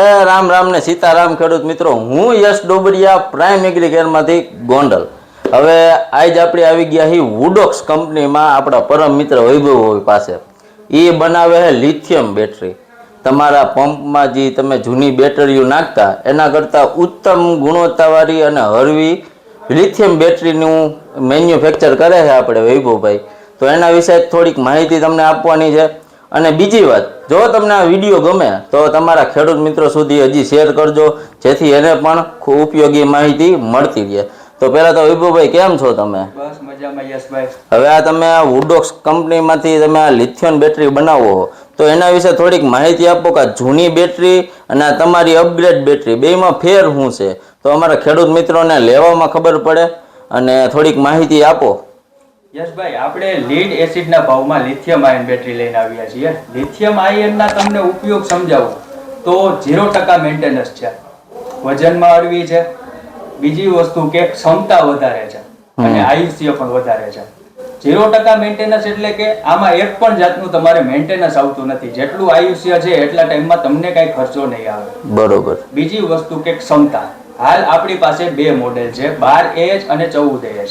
એ રામ રામ ને સીતારામ ખેડૂત મિત્રો, હું યશ ડોબરિયા પ્રાઇમ એગ્રીકેરમાંથી ગોંડલ. હવે આજ આપણે આવી ગયા હી વુડોક્સ કંપનીમાં આપણા પરમ મિત્ર વૈભવ પાસે. એ બનાવે છે લિથિયમ બેટરી. તમારા પંપમાં જે તમે જૂની બેટરીઓ નાખતા, એના કરતાં ઉત્તમ ગુણવત્તાવાળી અને હળવી લિથિયમ બેટરીનું મેન્યુફેક્ચર કરે છે આપણે વૈભવભાઈ તો એના વિશે થોડીક માહિતી તમને આપવાની છે. અને બીજી વાત જો તમને આ વીડિયો ગમે તો તમારા ખેડૂત મિત્રો સુધી હજી શેર કરજો જેથી એને પણ ખૂબ ઉપયોગી માહિતી મળતી રહે. તો પહેલાં તો વિભુભાઈ કેમ છો તમે? બસ મજામાં યશભાઈ. હવે આ તમે વુડોક્સ કંપનીમાંથી તમે આ લિથિયન બેટરી બનાવો તો એના વિશે થોડીક માહિતી આપો કે આ જૂની બેટરી અને આ તમારી અપગ્રેડ બેટરી બેમાં ફેર શું છે? તો અમારા ખેડૂત મિત્રોને લેવામાં ખબર પડે અને થોડીક માહિતી આપો. યશભાઈ આપણે લીડ એસિડના ભાવમાં લિથિયમ આયન બેટરી લઈને આવ્યા છીએ. લિથિયમ આયનના તમને ઉપયોગ સમજાવો. તો ઝીરો ટકા મેન્ટેનન્સ છે. વજનમાં હળવી છે. બીજી વસ્તુ કે ક્ષમતા વધારે છે. અને આયુષ્ય પણ વધારે છે. ઝીરો ટકા મેન્ટેનન્સ એટલે કે આમાં એક પણ જાતનું તમારે મેન્ટેનન્સ આવતું નથી. જેટલું આયુષ્ય છે એટલા ટાઈમમાં તમને કાંઈ ખર્ચો નહીં આવે. બરોબર. બીજી વસ્તુ કે ક્ષમતા. હાલ આપણી પાસે બે મોડેલ છે. બાર એચ અને ચૌદ એચ.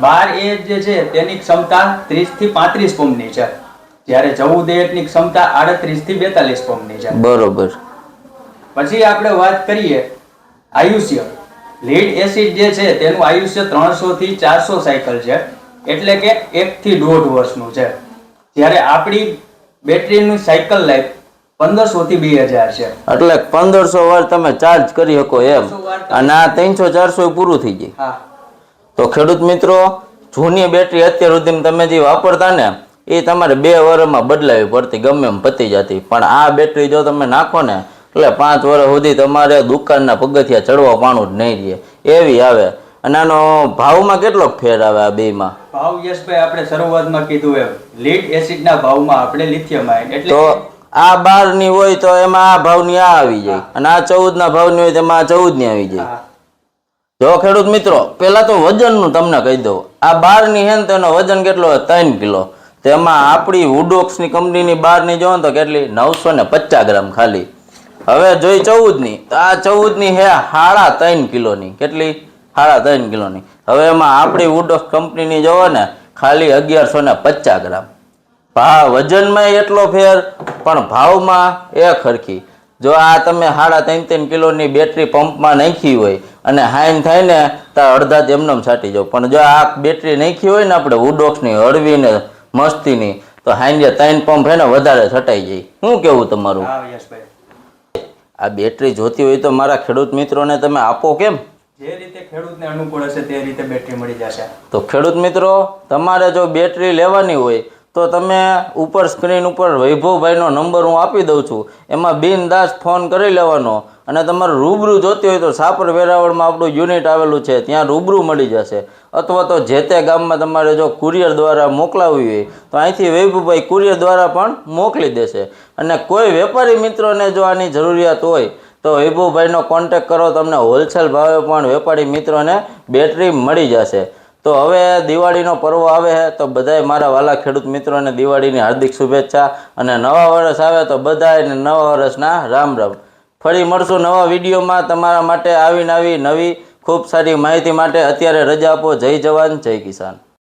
બાર એચ જે છે તેની ક્ષમતા ત્રીસથી પાંત્રીસ પંપની છે. જ્યારે ચૌદ એચની ક્ષમતા આડત્રીસથી બેતાલીસ પંપની છે. બરોબર. પછી આપણે વાત કરીએ આયુષ્ય. લીડ એસિડ જે છે તેનું આયુષ્ય ત્રણસો થી ચારસો સાયકલ છે. એટલે કે એક થી દોઢ વર્ષનું છે. જ્યારે આપણી બેટરીનું સાયકલ લાઈફ પંદરસો થી બે હજાર છે. એટલે પંદરસો વાર તમે ચાર્જ કરી શકો એમ. 100 વાર તમે- અને આ ત્રણસો ચારસો પૂરું થઈ જાય. તો ખેડૂત મિત્રો જૂની બેટરી અત્યાર સુધી તમે જે વાપરતા ને એ તમારે બે વર્ષમાં બદલાવી પડતી ગમે એમ પતી જતી. પણ આ બેટરી જો તમે નાખો ને એટલે પાંચ વર્ષ સુધી તમારે દુકાનના પગથિયા ચડવા પાણું જ નહીં રહે. એવી આવે. અને આનો ભાવમાં કેટલો ફેર આવે આ બેમાં? ભાવ યશભાઈ આપણે શરૂઆતમાં કીધું એમ. લીડ એસિડના ભાવમાં આપણે લિથિયમ આયન એટલે તો બારની હોય તો એમાં આ ભાવની આ આવી જાય. અને આ ચૌદના ભાવની હોય તો એમાં આ ચૌદની આવી જાય. જો ખેડૂત મિત્રો પેલા તો વજનનું તમને કહી દઉં. આ બારની હે ને વજન કેટલો ત્રણ કિલો. તેમાં આપણી વુડોક્સની કંપનીની બારની જો ને તો કેટલી? નવસો ને પચાસ ગ્રામ ખાલી. હવે જોઈ ચૌદની. તો આ ચૌદની હે સાડા ત્રણ કિલોની. કેટલી? સાડા ત્રણ કિલોની. હવે એમાં આપણી વુડોક્સ કંપનીની જોવો ને ખાલી અગિયારસો ને પચાસ ગ્રામ. ભાવ વજનમાં એટલો ફેર પણ ભાવમાં એ ખરખી જો આ તમે સાડા ત્રણ ત્રણ કિલોની બેટરી પંપમાં નાખી હોય અને હાઈન થાય ને તો અડધા જ એમનેમ છાંટી જાવ પણ જો આ બેટરી નાખી હોય ને આપણે ઉડોક્ષની હળવી ને મસ્તીની તો હાઈન જે ત્રણ પંપ હે ને વધારે છટાઈ જાય. શું કેવું તમારું? આ બેટરી જોતી હોય તો મારા ખેડૂત મિત્રોને તમે આપો કેમ? જે રીતે ખેડૂતને અનુકૂળ હશે તે રીતે બેટરી મળી જશે. તો ખેડૂત મિત્રો તમારે જો બેટરી લેવાની હોય તો તમે ઉપર સ્ક્રીન ઉપર વૈભવભાઈનો નંબર હું આપી દઉં છું. એમાં બિનદાસ ફોન કરી લેવાનો. અને તમારે રૂબરૂ જોતી હોય તો સાપર વેરાવળમાં આપણું યુનિટ આવેલું છે. ત્યાં રૂબરૂ મળી જશે. અથવા તો જે તે ગામમાં તમારે જો કુરિયર દ્વારા મોકલાવવી હોય, તો અહીંથી વૈભવભાઈ કુરિયર દ્વારા પણ મોકલી દેશે. અને કોઈ વેપારી મિત્રોને જો આની જરૂરિયાત હોય, તો વૈભવભાઈનો કોન્ટેક કરો. તમને હોલસેલ ભાવે પણ વેપારી મિત્રોને બેટરી મળી જશે. તો હવે દિવાળીનો પર્વ આવે છે તો બધાય મારા વાલા ખેડૂત મિત્રોને દિવાળીની હાર્દિક શુભેચ્છા અને નવા વર્ષ આવે તો બધાને નવા વર્ષના રામ રામ. ફરી મળશું નવા વિડીયોમાં તમારા માટે આવીને આવી નવી ખૂબ સારી માહિતી માટે. અત્યારે રજા આપો. જય જવાન, જય કિસાન.